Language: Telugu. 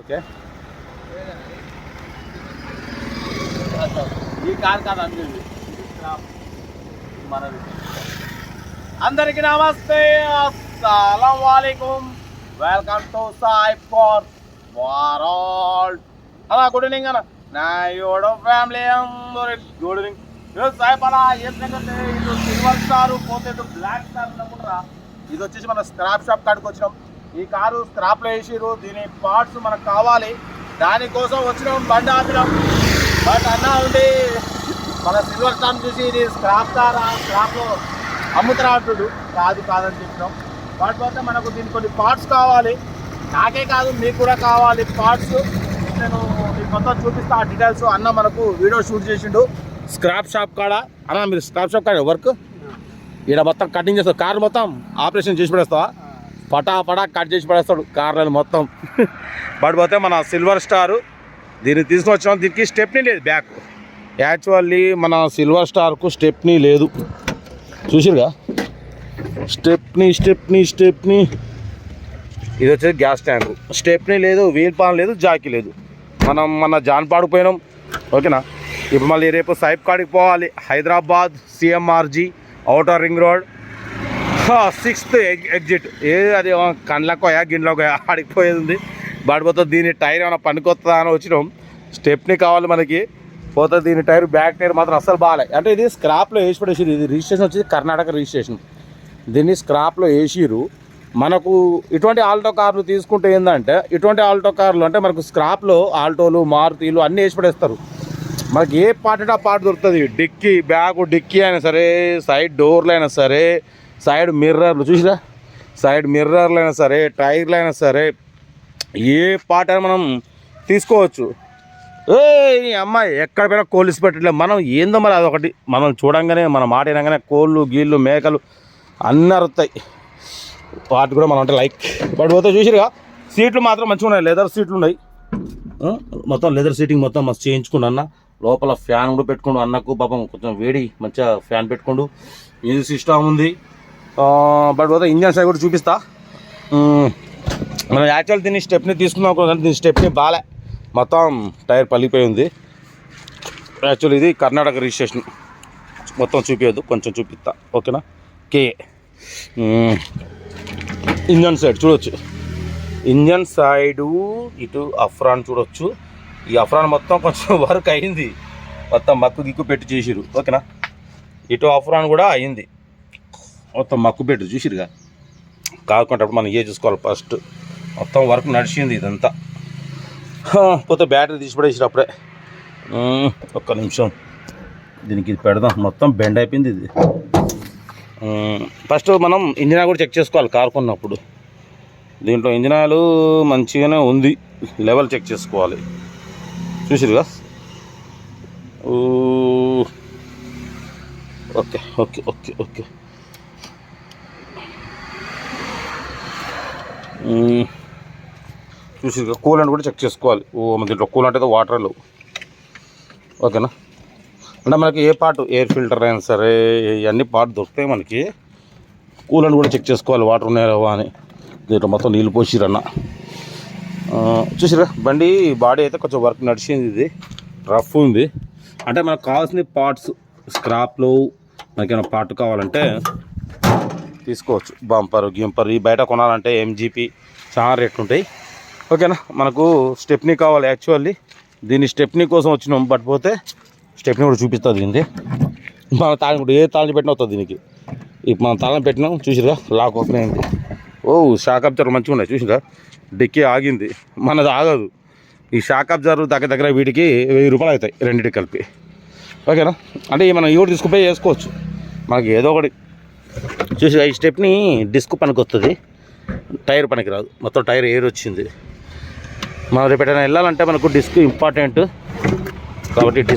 ఓకే. ఈ కార్ కాదు అందరిది మనది. అందరికి నమస్తే అస్సలం వాలేకుం welcome to Sai far world. అలా గుడ్ ఈవినింగ్ అన్న. నా యోడో ఫ్యామిలీ అందరి గుడ్ ఈవినింగ్. సాయి పలా ఏంటంటే ఇది సిల్వర్ స్టార్ పోతే బ్లాక్ స్టార్ అనుకుంటారా ఇది వచ్చేసి మన స్క్రాప్ షాప్ కాడికి వచ్చినాం. ఈ కారు స్క్రాప్లో వేసిరు దీని పార్ట్స్ మనకు కావాలి. దానికోసం వచ్చినాం బండి ఆపినాం. బట్ అన్నా ఉండి మన సిల్వర్ స్టార్ చూసి ఇది స్క్రాప్ కారా స్క్రాప్లో అమ్ముతారా అంటుడు. కాదు కాదని చెప్పినాం. వాటి పోతే మనకు దీని కొన్ని పార్ట్స్ కావాలి. నాకే కాదు మీకు కూడా కావాలి పార్ట్స్ నేను మీకు మొత్తం చూపిస్తా ఆ డీటెయిల్స్ అన్న మనకు వీడియో షూట్ చేసిండు. స్క్రాప్ షాప్ కాడ. అన్న మీరు స్క్రాప్ షాప్ కాడ వర్క్ ఈడ మొత్తం కటింగ్ చేస్తావు కార్ మొత్తం ఆపరేషన్ చేసి పెడేస్తావా పటా పటా కట్ చేసి పడేస్తాడు కార్లను మొత్తం. బట్ పోతే మన సిల్వర్ స్టార్. దీన్ని తీసుకొని వచ్చినాం. దీనికి స్టెప్నీ లేదు బ్యాక్. యాక్చువల్లీ మన సిల్వర్ స్టార్కు స్టెప్నీ లేదు. చూసిరుగా స్టెప్నీ స్టెప్నీ స్టెప్నీ. ఇది వచ్చేసి గ్యాస్ ట్యాంక్. స్టెప్నీ లేదు వీల్ పాన్ లేదు జాకీ లేదు. మనం మన జాన్పాడు పోయినాం. ఓకేనా? ఇప్పుడు మళ్ళీ రేపు సైప్ కాడికి పోవాలి. Hyderabad CMRG outer ring road. Sixth exit ఏ అది కండ్లకు గిన్నెలకు ఆడికి పోయేది. ఉంది బాడిపోతే దీని టైర్ ఏమైనా పనికొస్తుందా అని వచ్చినాం. స్టెప్ని కావాలి మనకి. పోతే దీని టైర్ బ్యాక్ టైర్ మాత్రం అస్సలు బాగాలే. అంటే ఇది స్క్రాప్లో వేసి పడేసిరు ఇది రిజిస్ట్రేషన్ వచ్చేసి కర్ణాటక రిజిస్ట్రేషన్ దీన్ని స్క్రాప్లో వేసిరు మనకు ఇటువంటి ఆల్టో కార్లు తీసుకుంటే ఏంటంటే ఇటువంటి ఆల్టో కార్లు అంటే మనకు స్క్రాప్లో ఆల్టోలు మారుతీలు అన్నీ వేసి పడేస్తారు మనకి ఏ పార్ట్ అంటే ఆ పార్ట్ దొరుకుతుంది. డిక్కీ బ్యాగ్ డిక్కీ అయినా సరే సైడ్ డోర్లు అయినా సరే సైడ్ మిర్రర్లు చూసిరా? సైడ్ మిర్రర్లు అయినా సరే టైర్లు అయినా సరే ఏ పార్ట్ అయినా మనం తీసుకోవచ్చు. ఏ అమ్మాయి ఎక్కడ పోయినా కోళ్ళు పెట్టట్లేదు మనం ఏందో మరి అదొకటి. మనం చూడంగానే మనం మాట వినగానే కోళ్ళు గీళ్ళు మేకలు అన్నీ అరుతాయి. పార్ట్ కూడా మనం అంటే లైక్. బట్ పోతే చూసిరుగా? సీట్లు మాత్రం మంచిగా ఉన్నాయి. లెదర్ సీట్లు ఉన్నాయి. మొత్తం లెదర్ సీటింగ్ మొత్తం మస్తు చేయించుకుండు అన్న. లోపల ఫ్యాన్ కూడా పెట్టుకోండు అన్నకు. పాపం కొంచెం వేడి మంచిగా ఫ్యాన్ పెట్టుకోండు. మ్యూజిక్ సిస్టమ్ ఉంది. బట్ పోతే ఇంజన్ సైడ్ కూడా చూపిస్తా. మనం యాక్చువల్ దీన్ని స్టెప్ని తీసుకుందాం అనుకున్నాం దీని స్టెప్ని బాలే. మొత్తం టైర్ పలిగిపోయి ఉంది. యాక్చువల్ ఇది కర్ణాటక రిజిస్ట్రేషన్ మొత్తం చూపించదు కొంచెం చూపిస్తా. ఓకేనా? కే ఇంజన్ సైడ్ చూడొచ్చు. ఇంజన్ సైడు ఇటు అఫ్రాన్ చూడొచ్చు. ఈ అఫ్రాన్ మొత్తం కొంచెం వర్క్ అయింది. మొత్తం మక్కు గిక్కు పెట్టి చేసిరు ఓకేనా? ఇటు అఫ్రాన్ కూడా అయింది. మొత్తం మక్కు పెట్టు చూసిరుగా? కాకుండా మనం ఏ చూసుకోవాలి ఫస్ట్. మొత్తం వర్క్ నడిచింది ఇదంతా. పోతే బ్యాటరీ తీసి పడేసిరు అప్పుడే ఒక్క నిమిషం. దీనికి ఇది పెడదాం. మొత్తం బెండ్ అయిపోయింది ఇది. ఫస్ట్ మనం ఇంజిన్ కూడా చెక్ చేసుకోవాలి కారు కొన్నప్పుడు. దీంట్లో ఇంజిన్ మంచిగానే ఉంది. లెవెల్ చెక్ చేసుకోవాలి. చూసిరుగా? ఊ, ఓకే ఓకే ఓకే ఓకే. చూసి చూసిరుగా కూలంట్ కూడా చెక్ చేసుకోవాలి. ఓ మన దీంట్లో కూలంట్ అయితే వాటర్ లేవు. ఓకేనా? అంటే మనకి ఏ పార్ట్ ఎయిర్ ఫిల్టర్ అయినా సరే ఇవన్నీ పార్ట్ దొరుకుతాయి మనకి. కూలంట్ కూడా చెక్ చేసుకోవాలి వాటర్ ఉన్నాయా లేవా అని. దీంట్లో మొత్తం నీళ్ళు పోసిరన్న. చూసిరా బండి బాడీ అయితే కొంచెం వర్క్ నడిచింది ఇది. రఫ్ ఉంది. అంటే మనకు కావాల్సిన పార్ట్స్ స్క్రాప్లు మనకి ఏమైనా పార్ట్ కావాలంటే తీసుకోవచ్చు. బంపర్ గింపర్ ఈ బయట కొనాలంటే ఎంజీపీ చాలా రేట్లు ఉంటాయి. ఓకేనా? మనకు స్టెప్నీ కావాలి యాక్చువల్లీ. దీన్ని స్టెప్నీ కోసం వచ్చినాం బట్ పోతే స్టెప్నీ కూడా చూపిస్తుంది దీనికి మన తాళం కూడా ఏ తాళం పెట్టినా వస్తుంది దీనికి. ఇప్పుడు మనం తాళం పెట్టినాం చూసిరా లాక్ ఓపెన్ అయింది. ఓ షాక్ అబ్జర్వర్ మంచిగా ఉన్నాయి చూసిరా డిక్కీ ఆగింది. మనది ఆగదు. ఈ షాక్ అబ్జర్వర్ దగ్గర దగ్గర వీటికి వెయ్యి రూపాయలు అవుతాయి రెండింటికి కలిపి. ఓకేనా? అంటే మనం ఇవి తీసుకుపోయి వేసుకోవచ్చు. మనకి ఏదో ఒకటి చూసి ఈ స్టెప్ని డిస్క్ పనికి వస్తుంది టైర్ పనికి రాదు మొత్తం టైర్ ఎయిర్ వచ్చింది. మనం రేపు ఎటైనా వెళ్ళాలంటే మనకు డిస్క్ ఇంపార్టెంట్. కాబట్టి డిస్క్